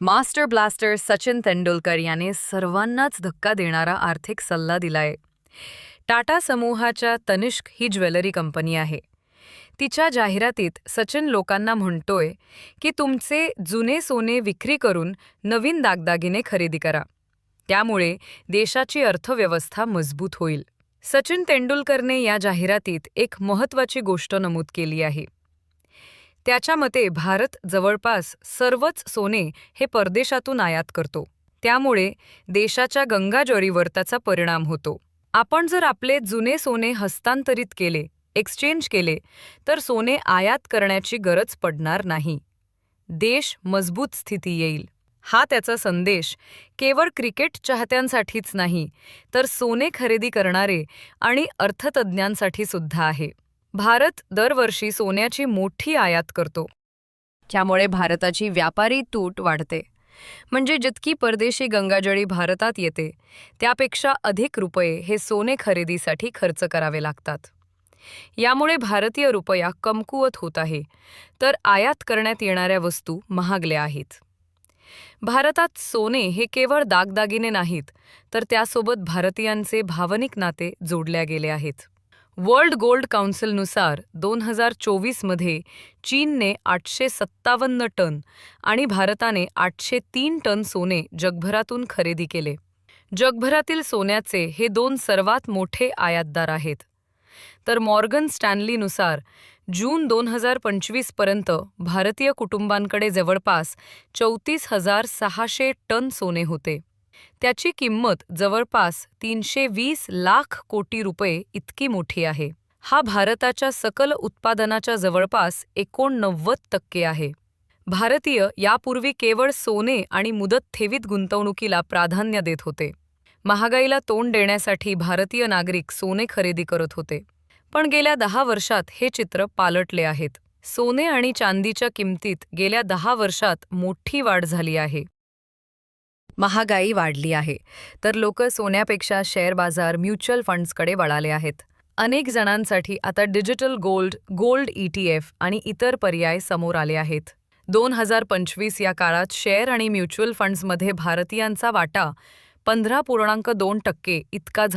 Master blaster Sachin Tendulkar याने सर्वांनाच धक्का देणारा आर्थिक सल्ला दिलाय. टाटा समूहाच्या तनिष्क ही ज्वेलरी कंपनी आहे. तिच्या जाहिरातीत सचिन लोकांना म्हणतोय की तुमचे जुने सोने विक्री करून नवीन दागदागिने खरेदी करा. त्यामुळे देशाची अर्थव्यवस्था मजबूत होईल. सचिन तेंडुलकरने या जाहिरातीत एक महत्त्वाची गोष्ट नमूद केली आहे. त्याच्या मते भारत जवळपास सर्वच सोने हे परदेशातून आयात करतो. त्यामुळे देशाच्या गंगाजळीवर त्याचा परिणाम होतो. आपण जर आपले जुने सोने हस्तांतरित केले एक्सचेंज केले तर सोने आयात करण्याची गरज पडणार नाही. देश मजबूत स्थिती येईल. हा त्याचा संदेश केवळ क्रिकेट चाहत्यांसाठीच नाही तर सोने खरेदी करणारे आणि अर्थतज्ज्ञांसाठी सुद्धा आहे. भारत दरवर्षी सोन्याची मोठी आयात करतो. त्यामुळे भारताची व्यापारी तूट वाढते. म्हणजे जितकी परदेशी गंगाजळी भारतात येते त्यापेक्षा अधिक रुपये हे सोने खरेदीसाठी खर्च करावे लागतात. यामुळे भारतीय रुपया कमकुवत होत आहे तर आयात करण्यात येणाऱ्या वस्तू महागल्या आहेत. भारतात सोने हे केवळ दागदागिने नाहीत तर त्यासोबत भारतीयांचे भावनिक नाते जोडल्या गेले आहेत. वर्ल्ड गोल्ड काउन्सिलनुसार दोन हजार चोवीसमध्ये चीनने आठशे सत्तावन्न टन आणि भारताने आठशे तीन टन सोने जगभरातून खरेदी केले. जगभरातील सोन्याचे हे दोन सर्वात मोठे आयातदार आहेत. तर मॉर्गन स्टॅनलीनुसार जून दोन हजार पंचवीसपर्यंत भारतीय कुटुंबांकडे जवळपास चौतीस हजार सहाशे टन सोने होते. त्याची किंमत जवळपास तीनशे वीस लाख कोटी रुपये इतकी मोठी आहे. हा भारताच्या सकल उत्पादनाच्या जवळपास एकोणनव्वद टक्के आहे. भारतीय यापूर्वी केवळ सोने आणि मुदत ठेवीत गुंतवणुकीला प्राधान्य देत होते. महागाईला तोंड देण्यासाठी भारतीय नागरिक सोने खरेदी करत होते. पण गेल्या दहा वर्षात हे चित्र पालटले आहेत. सोने आणि चांदीच्या किमतीत गेल्या दहा वर्षात मोठी वाढ झाली आहे. महागाई वाढली आहे. तर लोक सोन्यापेक्षा शेअर बाजार म्युच्युअल फंड्सकडे वळाले आहेत. अनेक जणांसाठी आता डिजिटल गोल्ड गोल्ड ईटीएफ आणि इतर पर्याय समोर आले आहेत. दोन हजार पंचवीस या काळात शेअर आणि म्युच्युअल फंड्समध्ये भारतीयांचा वाटा पंधरा पूर्णांक दोन टक्के इतका